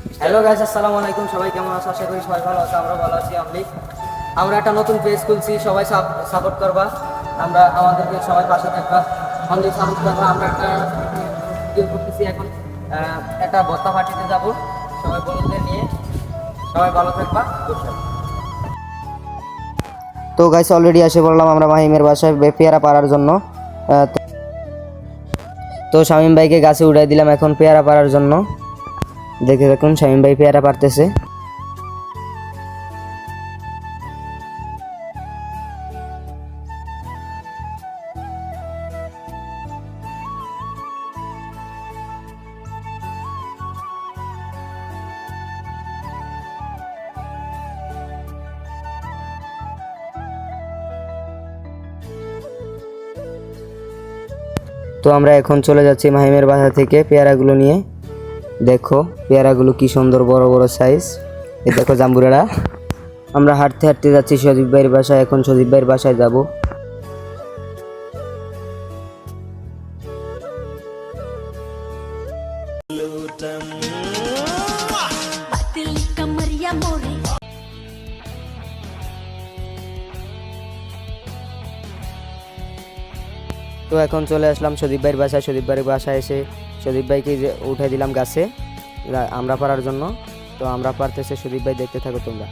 Hello guys আসসালামু আলাইকুম। সবাই কেমন আছো? আশা করি সবাই ভালো আছে আমরা ভালো আছি আমি আমরা একটা নতুন পেজ খুলছি, সবাই সাপোর্ট করবা। আমরা আমাদেরকে সবাই পাশে থাকবা। আমাদের সাপোর্ট করবা, আমরা একটা ভিডিও করতেছি এখন। একটা বস্তা পার্টিতে যাব। সবাই বন্ধুদের নিয়ে। সবাই ভালো থাকবা তো গাইস অলরেডি এসে পড়লাম আমরা মাহিমের বাসায়, পেয়ারা পাড়ার জন্য। তো- শামীম ভাইকে গাছে উঠাই দিলাম এখন পেয়ারা পাড়ার জন্য। দেখে দেখুন, শামীম ভাই পেয়ারা পারতেছে। তো আমরা এখন চলে যাচ্ছি মাহিমের বাসা থেকে পেয়ারাগুলো নিয়ে। দেখো পেয়ারাগুলো কি সুন্দর বড় বড় সাইজ এই দেখো জাম্বুরারা। আমরা হাঁটতে হাঁটতে যাচ্ছি সজীব ভাইয়ের বাসায়, এখন সজীব ভাইয়ের বাসায় যাব। তো এখন চলে আসলাম সদীপ ভাইয়ের বাসায়। সদীপ ভাইয়ের বাসায় এসে সদীপ ভাইকে উঠে দিলাম গাছে আমরা পারার জন্য। তো আমরা পারতেছে, সদীপ ভাই দেখতে থাকো তোমরা।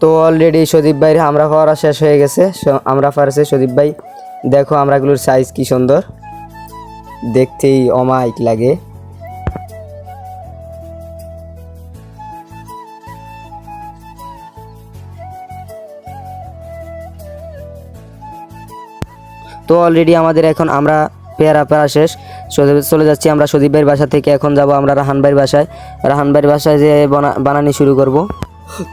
তো অলরেডি সদীপ ভাই আমরা পারা শেষ হয়ে গেছে। আমরা পারছে, সদীপ ভাই। দেখো আমরাগুলোর সাইজ কি সুন্দর। দেখতেই অমায়িক লাগে। তো অলরেডি আমাদের এখন আমরা পেয়ারা পেয়ারা শেষ। চলে- যাচ্ছি আমরা সদীপ বাসা থেকে। এখন যাব আমরা রাহান ভাইয়ের বাসায়। রাহান ভাইয়ের বাসায় যে বনা- বানানি শুরু করব।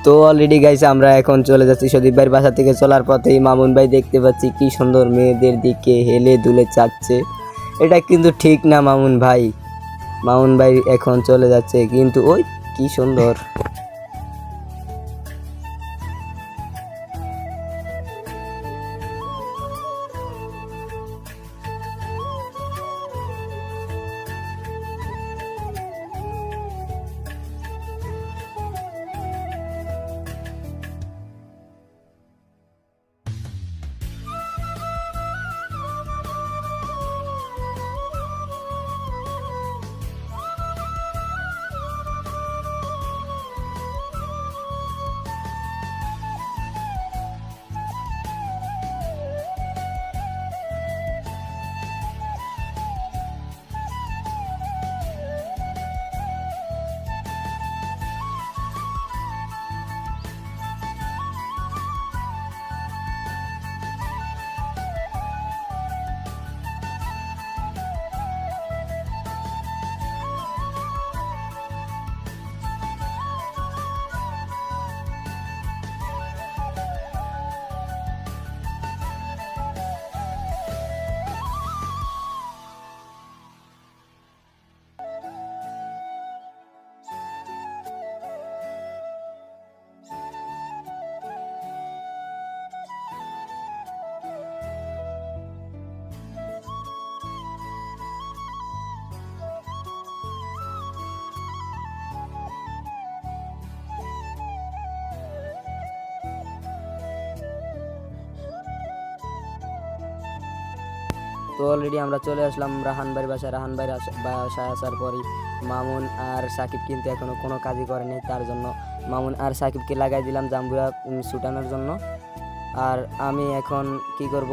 তো অলরেডি গাইছে আমরা এখন চলে যাচ্ছি সদীপ ভাইয়ের বাসা থেকে। চলার পথেই মামুন ভাই দেখতে পাচ্ছি কি সুন্দর মেয়েদের দিকে হেলে দুলে চাচ্ছে। এটা কিন্তু ঠিক না মামুন ভাই। মামুন ভাই এখন চলে যাচ্ছে, কিন্তু ওই কি সুন্দর। তো অলরেডি আমরা চলে আসলাম রাহান ভাইয়ের বাসায়। রাহান ভাইয়ের বাসায় আসার পরই মামুন আর সাকিব কিন্তু এখনও কোনো কাজই করেনি তার জন্য মামুন আর সাকিবকে লাগাই দিলাম জাম্বুরা উম, ছুটানোর জন্য। আর আমি এখন কি করব?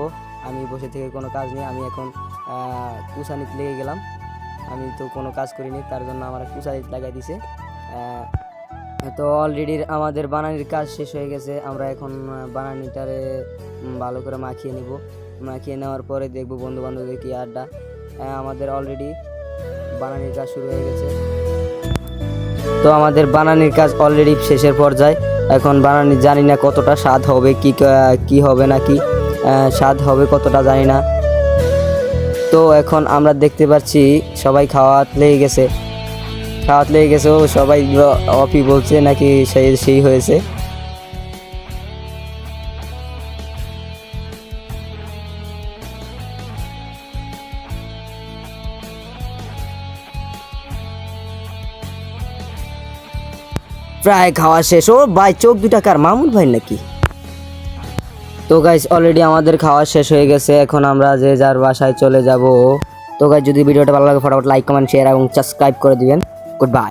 আমি বসে থেকে কোনো কাজ নেই আমি এখন কুসানিতে লেগে গেলাম। আমি তো কোনো কাজ করিনি তার জন্য আমার কুসানিত লাগাই দিছে। তো অলরেডি আমাদের বানানির কাজ শেষ হয়ে গেছে আমরা এখন বানানিটারে ভালো করে মাখিয়ে নিব। মাখিয়ে নেওয়ার পরে দেখব বন্ধু বান্ধবদের কি আড্ডা। আহ, আমাদের অলরেডি বানানির কাজ শুরু হয়ে গেছে। তো আমাদের বানানির কাজ অলরেডি শেষের পর্যায়ে। এখন বানানি জানি না কতটা স্বাদ হবে কি কা- হবে না কি স্বাদ হবে কতটা জানি না। তো এখন আমরা দেখতে পাচ্ছি সবাই খাওয়াত লেগে গেছে। খাওয়াত লেগে গেছে সবাই অফি বলছে নাকি সেই সেই হয়েছে। প্রায় খাওয়া শেষ। ও ভাই, চোখ দুটা কার? মামুন ভাই নাকি? তো গাইস অলরেডি আমাদের খাওয়া শেষ হয়ে গেছে। এখন আমরা যে যার বাসায় চলে যাব। তো গাইস যদি ভিডিওটা ভালো লাগে, ফটাফট লাইক কমেন্ট শেয়ার এবং সাবস্ক্রাইব করে দিবেন। Good bye